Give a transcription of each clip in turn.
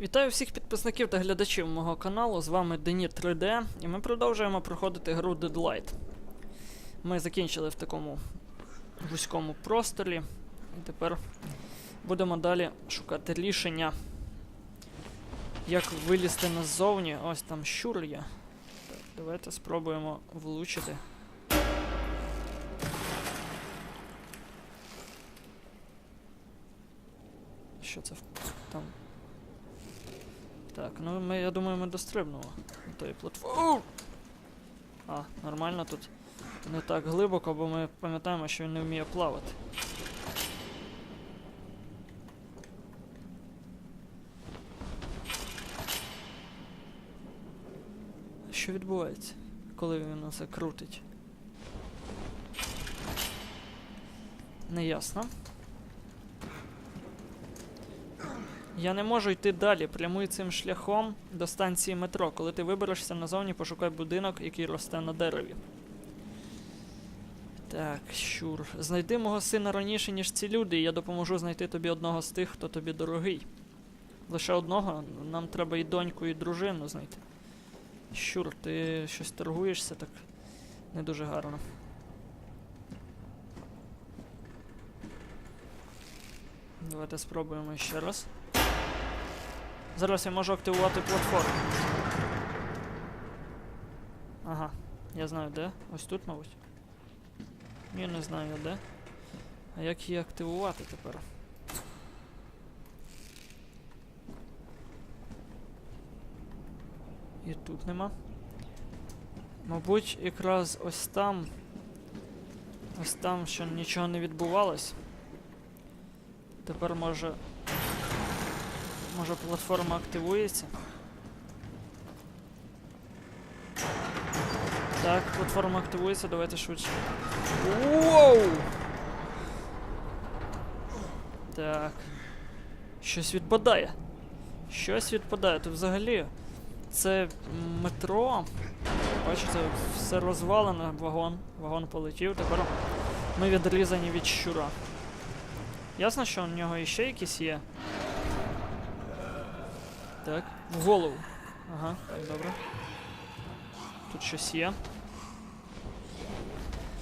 Вітаю всіх підписників та глядачів мого каналу. З вами Дені 3D, і ми продовжуємо проходити гру Deadlight. Ми закінчили в такому вузькому просторі, і тепер будемо далі шукати рішення, як вилізти назовні. Ось там щур є. Так, давайте спробуємо влучити. Що це там? Так, ну ми, я думаю, ми дострибнемо до тої платформи. А, нормально тут не так глибоко, бо ми пам'ятаємо, що він не вміє плавати. Що відбувається, коли він це крутить? Неясно. Я не можу йти далі. Прямуй цим шляхом до станції метро. Коли ти виберешся назовні, пошукай будинок, який росте на дереві. Так, щур. Знайди мого сина раніше, ніж ці люди, і я допоможу знайти тобі одного з тих, хто тобі дорогий. Лише одного, нам треба і доньку, і дружину знайти. Щур, ти щось торгуєшся так не дуже гарно. Давайте спробуємо ще раз. Зараз я можу активувати платформу. Ага, я знаю де. Ось тут, мабуть. Я не знаю де. А як її активувати тепер? І тут нема. Мабуть, якраз ось там. Ось там, що нічого не відбувалось. Тепер може. Може платформа активується? Так, платформа активується, давайте швидше. Воу! Так. Щось відпадає. Щось відпадає. Тут взагалі це метро. Бачите, все розвалене, вагон. Вагон полетів. Тепер ми відрізані від щура. Ясно, що у нього іще якісь є. Так, в голову. Ага, так, добре. Тут щось є.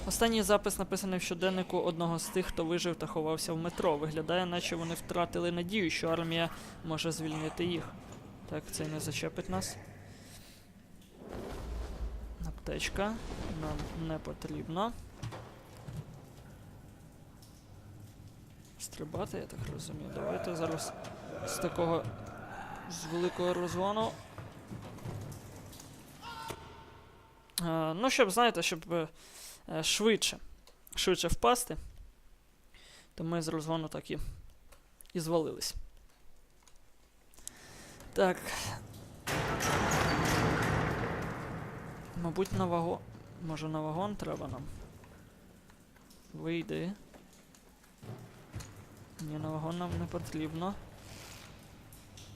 Останній запис написаний в щоденнику одного з тих, хто вижив та ховався в метро. Виглядає, наче вони втратили надію, що армія може звільнити їх. Так, це не зачепить нас. Аптечка. Нам не потрібно. Стрибати, я так розумію. Давайте зараз з такого з великого розгону. Е, ну, щоб, знаєте, щоб е, швидше, швидше впасти, то ми з розгону так і, і звалились. Так. Мабуть, на вагон. Може на вагон треба нам. Вийди. Ні, на вагон нам не потрібно.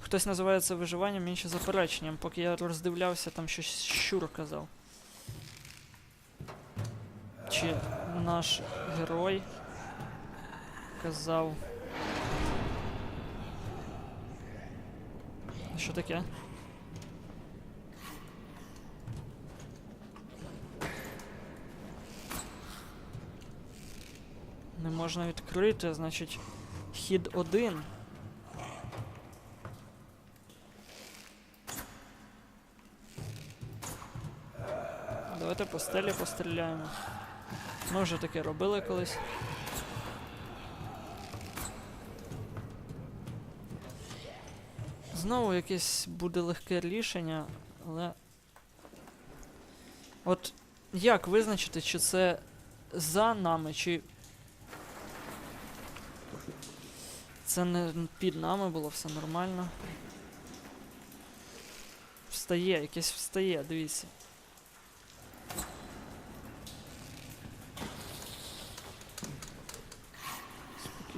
Хтось називає це виживанням, інші запереченням. Поки я роздивлявся, там щось щур казав. Чи наш герой казав. Що таке? Не можна відкрити, значить, хід один. Давайте по стелі постріляємо. Ми вже таке робили колись. Знову якесь буде легке рішення, але. От як визначити, чи це за нами, чи. Це не під нами було все нормально. Встає, якесь встає, дивіться.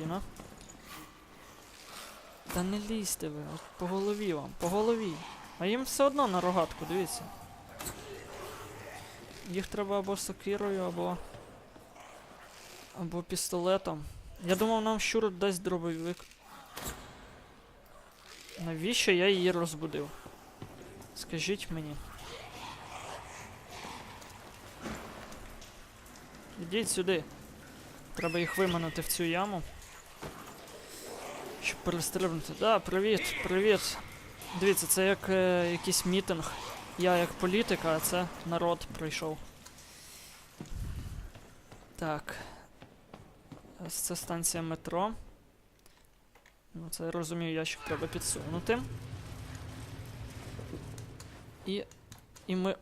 Спокійно. Та не лізьте ви, от по голові вам, по голові. А їм все одно на рогатку, дивіться. Їх треба або сокирою, або. або пістолетом. Я думав, нам щур дасть дробовик. Навіщо я її розбудив? Скажіть мені. Ідіть сюди. Треба їх виманити в цю яму. Щоб перестрибнути. Да, привіт, привіт. Дивіться, це як е, якийсь мітинг. Я як політик, а це народ прийшов. Так. Це станція метро. Ну, це я розумію, ящик треба підсунути. І. І ми.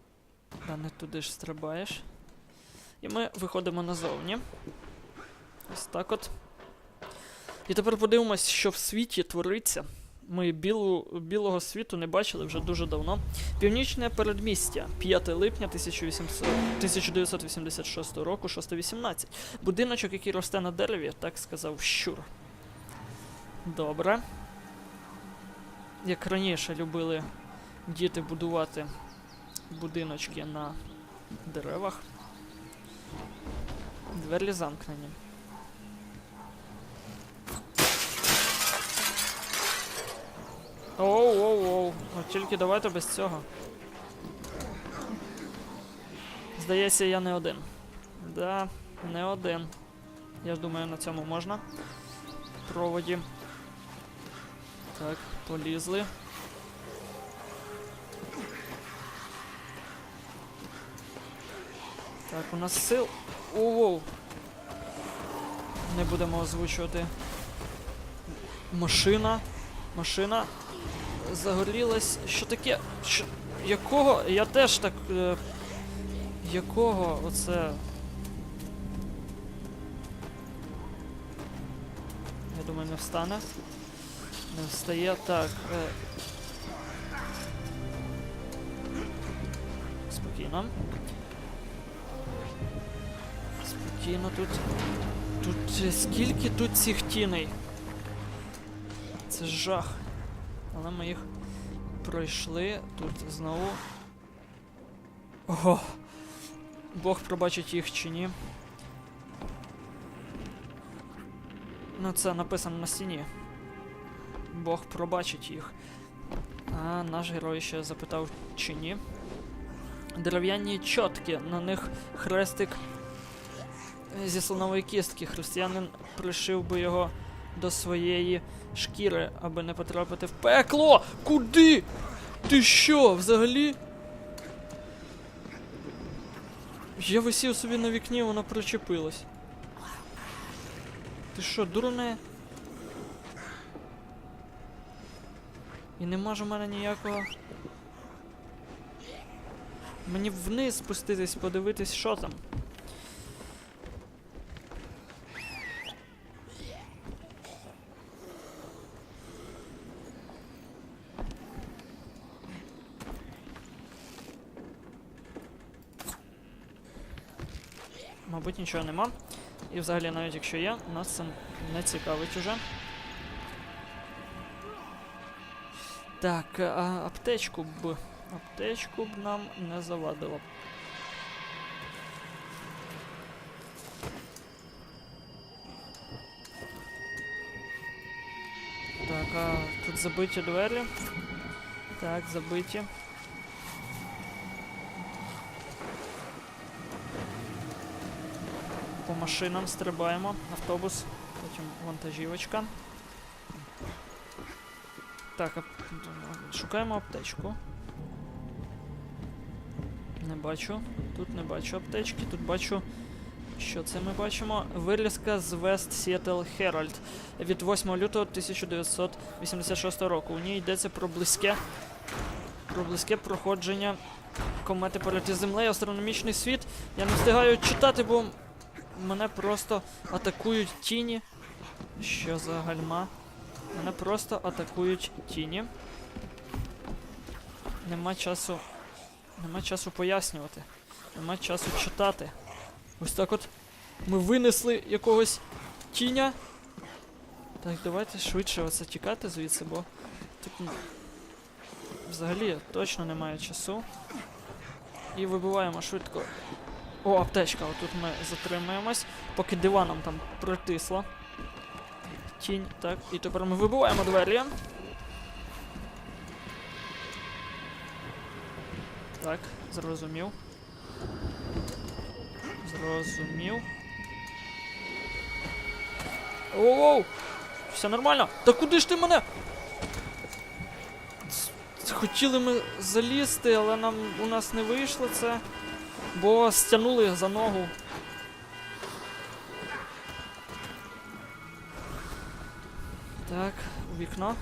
А не туди ж стрибаєш. І ми виходимо назовні. Ось так от. І тепер подивимось, що в світі твориться. Ми білу, білого світу не бачили вже дуже давно. Північне передмістя, 5 липня 1800, 1986 року, 6.18. Будиночок, який росте на дереві, так сказав щур. Добре. Як раніше любили діти будувати будиночки на деревах. Двері замкнені. Оу, оу, оу. Тільки давайте без цього. Здається, я не один. Да, не один. Я думаю, на цьому можна. Проводі. Так, полізли. Так, у нас сил. Оу. Не будемо озвучувати. Машина. Машина. Загорілась. Що таке? Що... Якого? Я теж так. Е... Якого оце. Я думаю, не встане. Не встає. Так. Е... Спокійно. Спокійно тут. Тут скільки тут цих тіней? Це жах. Але ми їх пройшли. Тут знову. Ого! Бог пробачить їх чи ні. Ну, це написано на стіні. Бог пробачить їх. А наш герой ще запитав, чи ні. Дерев'яні чотки, на них хрестик зі слонової кістки. Християнин пришив би його до своєї шкіри, аби не потрапити в пекло. Куди? Ти що, взагалі? Я висів собі на вікні, воно причепилось. Ти що, дурне? І нема ж у мене ніякого. Мені вниз спуститись, подивитись, що там. Мабуть, нічого нема. І взагалі, навіть якщо є, нас це не цікавить уже. Так, а аптечку б. Аптечку б нам не завадило. Так, а тут забиті двері. Так, забиті. По машинам стрибаємо. Автобус, потім вантажівочка. Так, шукаємо аптечку. Не бачу. Тут не бачу аптечки, тут бачу. Що це ми бачимо? Вирізка з West Seattle Herald від 8 лютого 1986 року. У ній йдеться про близьке про близьке проходження комети польоті Землею, астрономічний світ. Я не встигаю читати, бо мене просто атакують тіні. Що за гальма? Мене просто атакують тіні. Нема часу. Нема часу пояснювати. Нема часу читати. Ось так от. Ми винесли якогось тіня. Так, давайте швидше оце тікати звідси, бо тут взагалі точно немає часу. І вибиваємо швидко. О, аптечка, отут ми затримаємось, поки диваном там притисло. Тінь, так. І тепер ми вибуваємо двері. Так, зрозумів. Зрозумів. Оу! Все нормально! Та куди ж ти мене? Хотіли ми залізти, але нам у нас не вийшло це. Бо стягнули за ногу. Так, у вікно.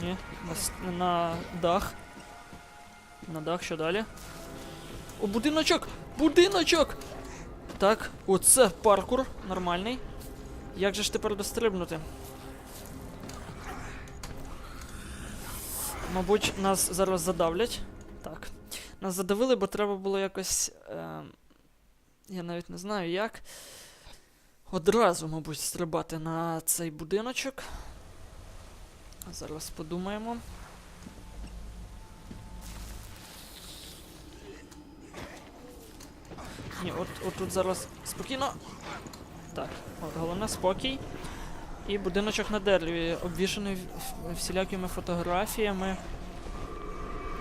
Ні, на, на дах. На дах, що далі? О, будиночок! Будиночок! Так, оце паркур нормальний. Як же ж тепер дострибнути? Мабуть, нас зараз задавлять. Нас задавили, бо треба було якось. Е, я навіть не знаю як. Одразу, мабуть, стрибати на цей будиночок. Зараз подумаємо. Ні, от, от тут зараз спокійно. Так, от головне спокій. І будиночок на дереві, в- всілякими фотографіями.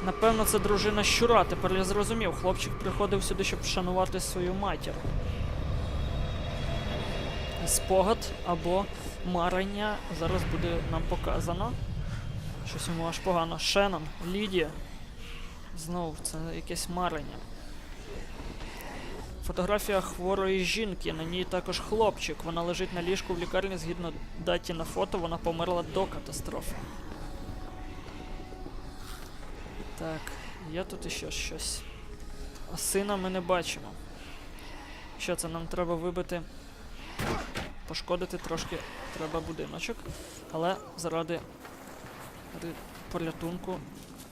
Напевно, це дружина щура. Тепер я зрозумів. Хлопчик приходив сюди, щоб вшанувати свою матір. Спогад або марення зараз буде нам показано. Щось йому аж погано. Шеннон, Лідія. Знову, це якесь марення. Фотографія хворої жінки, на ній також хлопчик. Вона лежить на ліжку в лікарні, згідно даті на фото, вона померла до катастрофи. Так, є тут іще щось. Сина ми не бачимо. Що це нам треба вибити? Пошкодити трошки треба будиночок. Але заради порятунку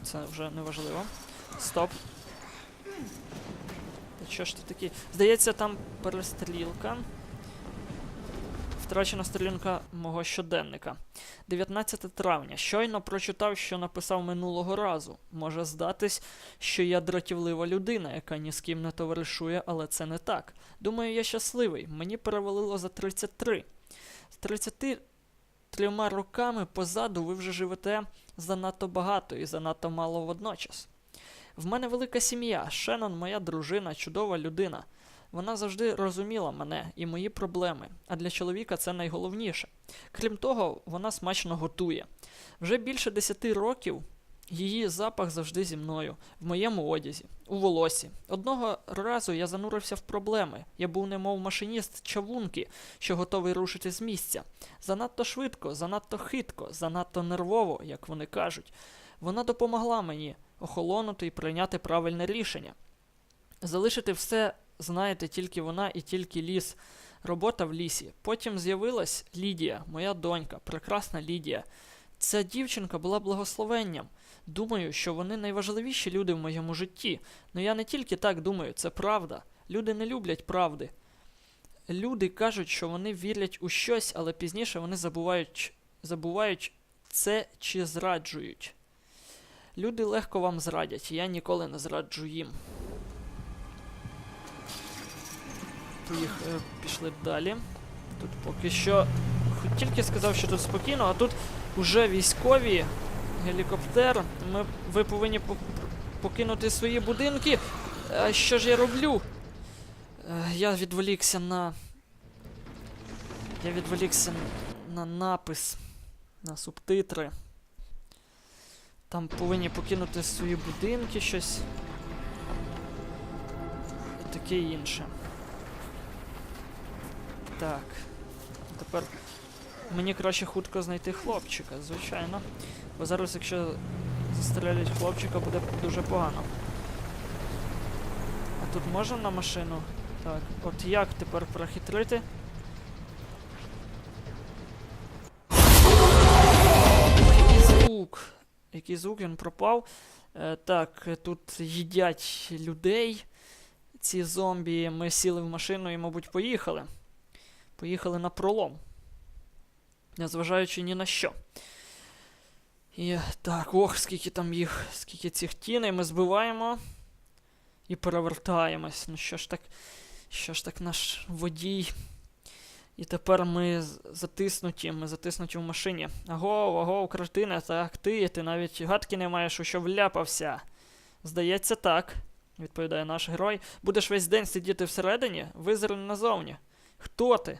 це вже не важливо. Стоп. Та що ж ти такий? Здається, там перестрілка. Втрачена сторінка мого щоденника. 19 травня. Щойно прочитав, що написав минулого разу. Може здатись, що я дратівлива людина, яка ні з ким не товаришує, але це не так. Думаю, я щасливий. Мені перевалило за 33. З 33 роками позаду ви вже живете занадто багато і занадто мало водночас. В мене велика сім'я. Шеннон, моя дружина, чудова людина. Вона завжди розуміла мене і мої проблеми, а для чоловіка це найголовніше. Крім того, вона смачно готує. Вже більше десяти років її запах завжди зі мною, в моєму одязі, у волосі. Одного разу я занурився в проблеми. Я був немов машиніст чавунки, що готовий рушити з місця. Занадто швидко, занадто хитко, занадто нервово, як вони кажуть. Вона допомогла мені охолонути і прийняти правильне рішення. Залишити все, знаєте, тільки вона і тільки ліс. Робота в лісі. Потім з'явилась Лідія, моя донька, прекрасна Лідія. Ця дівчинка була благословенням. Думаю, що вони найважливіші люди в моєму житті. Ну я не тільки так думаю, це правда. Люди не люблять правди. Люди кажуть, що вони вірять у щось, але пізніше вони забувають, забувають це чи зраджують. Люди легко вам зрадять, я ніколи не зраджу їм. Поїх, е, пішли далі. Тут поки що. Тільки сказав, що тут спокійно, а тут уже військові, гелікоптер. Ми, ви повинні пок- покинути свої будинки. А що ж я роблю? Е, Я відволікся на. Я відволікся на напис, на субтитри. Там повинні покинути свої будинки щось. І таке інше. Так. Тепер мені краще хутко знайти хлопчика, звичайно. Бо зараз, якщо застрелять хлопчика, буде дуже погано. А тут можна на машину? Так, от як тепер прохитрити? Який звук? Який звук він пропав? Е, так, тут їдять людей. Ці зомбі. Ми сіли в машину і, мабуть, поїхали. Поїхали на пролом. Незважаючи ні на що. І так, ох, скільки там їх, скільки цих тіней ми збиваємо і перевертаємось. Ну що ж так, що ж так наш водій. І тепер ми затиснуті, ми затиснуті в машині. Агов, агов, кретине, так ти, ти навіть гадки не маєш, у що вляпався. Здається, так. відповідає наш герой. Будеш весь день сидіти всередині, визирни назовні. Хто ти?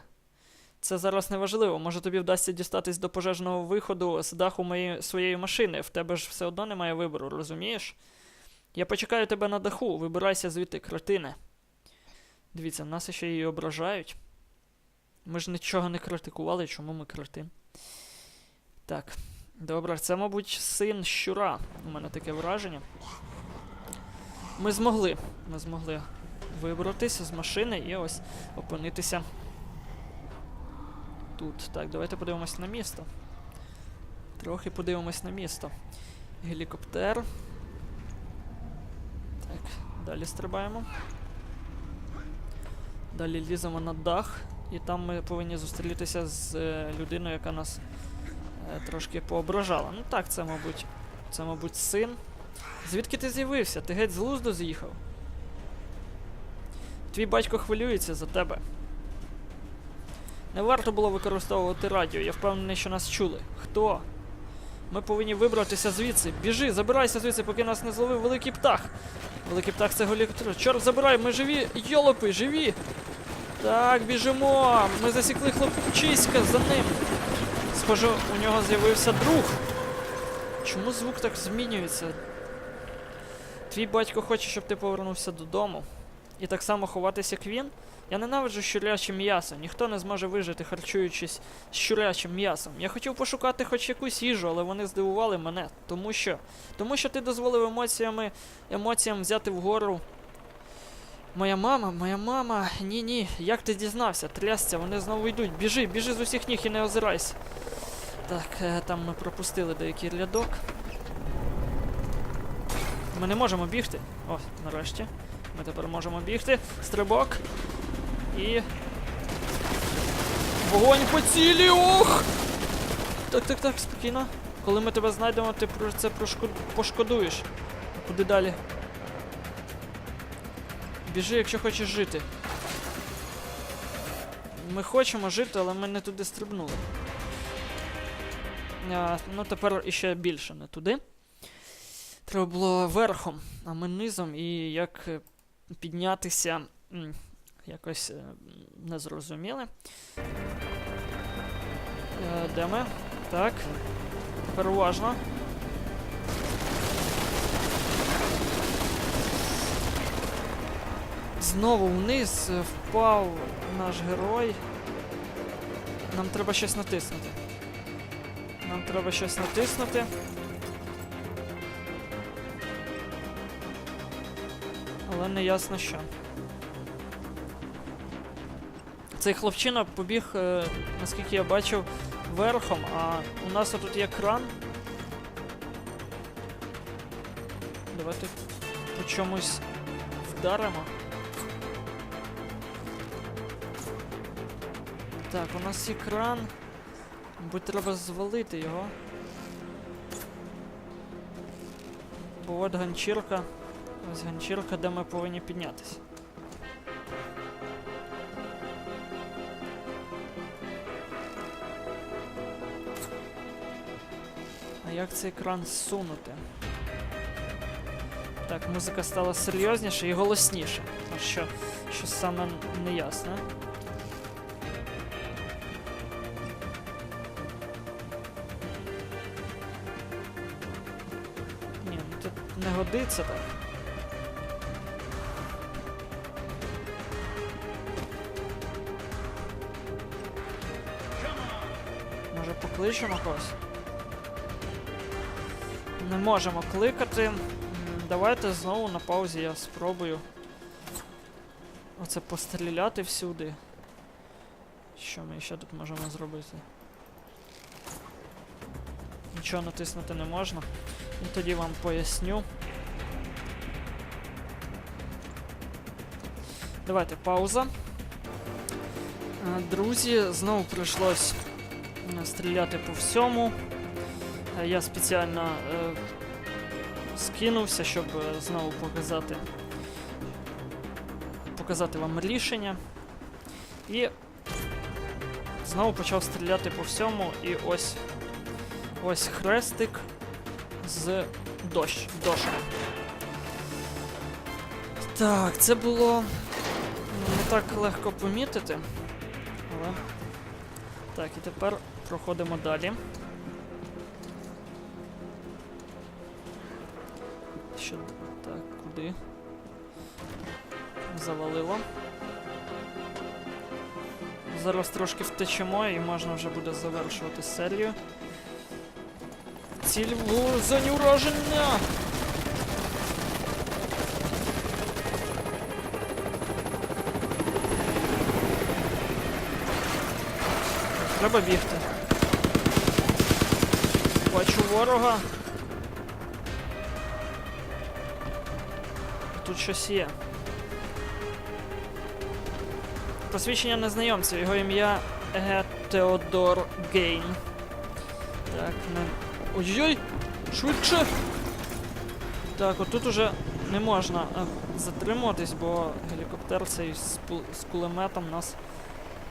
Це зараз не важливо. Може тобі вдасться дістатись до пожежного виходу з даху моєї своєї машини. В тебе ж все одно немає вибору, розумієш? Я почекаю тебе на даху, вибирайся звідти, кретине. Дивіться, нас ще її ображають. Ми ж нічого не критикували, чому ми кретин. Так. Добре, це, мабуть, син щура. У мене таке враження. Ми змогли. Ми змогли вибратися з машини і ось опинитися тут. Так, давайте подивимось на місто. Трохи подивимось на місто. Гелікоптер. Так, далі стрибаємо. Далі ліземо на дах, і там ми повинні зустрітися з е, людиною, яка нас е, трошки поображала. Ну так, це, мабуть, це, мабуть, син. Звідки ти з'явився? Ти геть з глузду з'їхав? Твій батько хвилюється за тебе. Не варто було використовувати радіо, я впевнений, що нас чули. Хто? Ми повинні вибратися звідси. Біжи, забирайся звідси, поки нас не зловив великий птах. Великий птах це голіктор. Чорт, забирай, ми живі! Йолопи, живі! Так, біжимо! Ми засікли хлопчиська за ним. Схоже, у нього з'явився друг. Чому звук так змінюється? Твій батько хоче, щоб ти повернувся додому. І так само ховатися як він? Я ненавиджу щуряче м'ясо. Ніхто не зможе вижити, харчуючись щурячим м'ясом. Я хотів пошукати хоч якусь їжу, але вони здивували мене. Тому що. Тому що ти дозволив емоціями емоціям взяти вгору. Моя мама, моя мама. Ні, ні. Як ти дізнався? Трясця, вони знову йдуть. Біжи, біжи з усіх ніг і не озирайся. Так, е, там ми пропустили деякий рядок. Ми не можемо бігти. О, нарешті. Ми тепер можемо бігти. Стрибок. І. Вогонь по цілі! Ох! Так, так, так, спокійно. Коли ми тебе знайдемо, ти про це пошкодуєш. Куди далі? Біжи, якщо хочеш жити. Ми хочемо жити, але ми не туди стрибнули. А, ну, тепер іще більше не туди. Треба було верхом, а ми низом, і як піднятися. Якось е, не зрозуміли. Е, де ми? Так. Тепер уважно. Знову вниз е, впав наш герой. Нам треба щось натиснути. Нам треба щось натиснути. Але не ясно що. Цей хлопчина побіг, е, наскільки я бачив, верхом, а у нас тут є кран. Давайте по чомусь вдаримо. Так, у нас є кран. Мабуть, треба звалити його. Бо от ганчірка. Ось ганчірка, де ми повинні піднятися. А як цей кран зсунути? Так, музика стала серйозніше і голосніше. Що, що саме неясне. Ні, ну тут не годиться так. Може покличемо когось? Не можемо кликати. Давайте знову на паузі я спробую. Оце постріляти всюди. Що ми ще тут можемо зробити? Нічого натиснути не можна. Ну тоді вам поясню. Давайте пауза. Е, Друзі, знову прийшлось стріляти по всьому. Е, Я спеціально е, скинувся, щоб е, знову показати, показати вам рішення. І знову почав стріляти по всьому, і ось ось хрестик з дощ, дошком. Так, це було не так легко помітити. Але. Так, і тепер проходимо далі. Що так, куди? Завалило. Зараз трошки втечемо і можна вже буде завершувати серію. Ціль в зоні ураження! Треба бігти. Бачу ворога. Тут щось є. Посвідчення незнайомця, його ім'я Ге Теодор Гейн. Так, не. Ой-ой! Швидше! Так, отут уже не можна а, затримуватись, бо гелікоптер цей з, з кулеметом нас.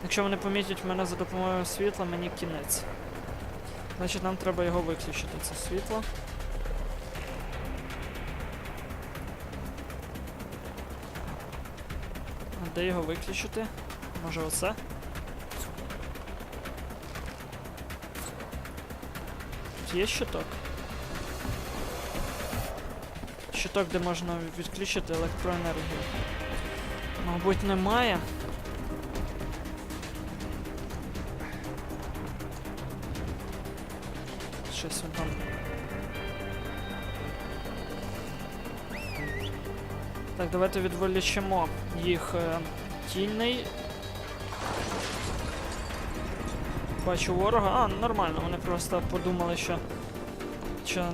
Якщо вони помітять мене за допомогою світла, мені кінець. Значить, нам треба його виключити, це світло. А де його виключити? Може оце? Тут є щиток? Щиток, де можна відключити електроенергію. Мабуть, немає. Щось він там. Так, давайте відволічимо їх е, тінний. Бачу ворога. А, нормально, вони просто подумали, що, що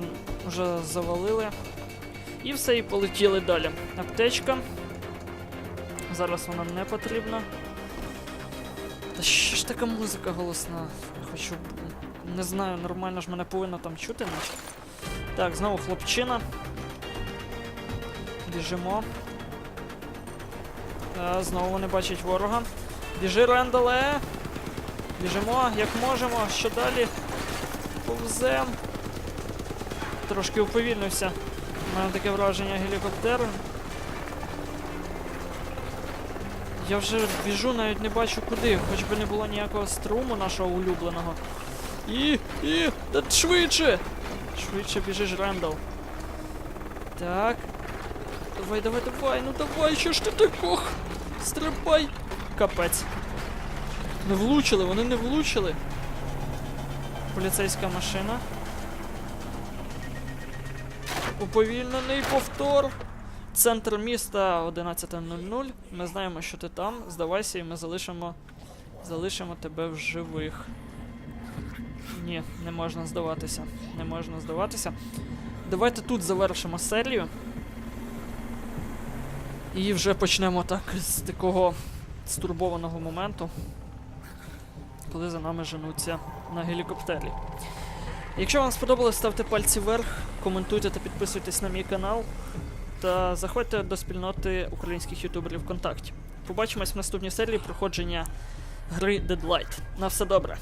вже завалили. І все, і полетіли далі. Аптечка. Зараз вона не потрібна. Та що ж така музика голосна? Я хочу. Не знаю, нормально ж мене повинно там чути, наче. Так, знову хлопчина. Біжимо. Е, знову вони бачать ворога. Біжи, Рендале! Біжимо, як можемо. Що далі? Повзем. Трошки уповільнився. У мене таке враження гелікоптер. Я вже біжу, навіть не бачу куди, хоч би не було ніякого струму нашого улюбленого. І. і. Та швидше! Швидше біжиш, Рендал. Так. Давай, давай, давай, ну давай, що ж ти такох? Стрибай! Капець. Не влучили, вони не влучили. Поліцейська машина. Уповільнений повтор. Центр міста 11.00. Ми знаємо, що ти там. Здавайся, і ми залишимо. Залишимо тебе в живих. Ні, не можна здаватися. Не можна здаватися. Давайте тут завершимо серію. І вже почнемо так з такого стурбованого моменту, коли за нами женуться на гелікоптері. Якщо вам сподобалось, ставте пальці вверх, коментуйте та підписуйтесь на мій канал. Та заходьте до спільноти українських ютуберів ВКонтакті. Побачимось в наступній серії проходження гри Deadlight. На все добре.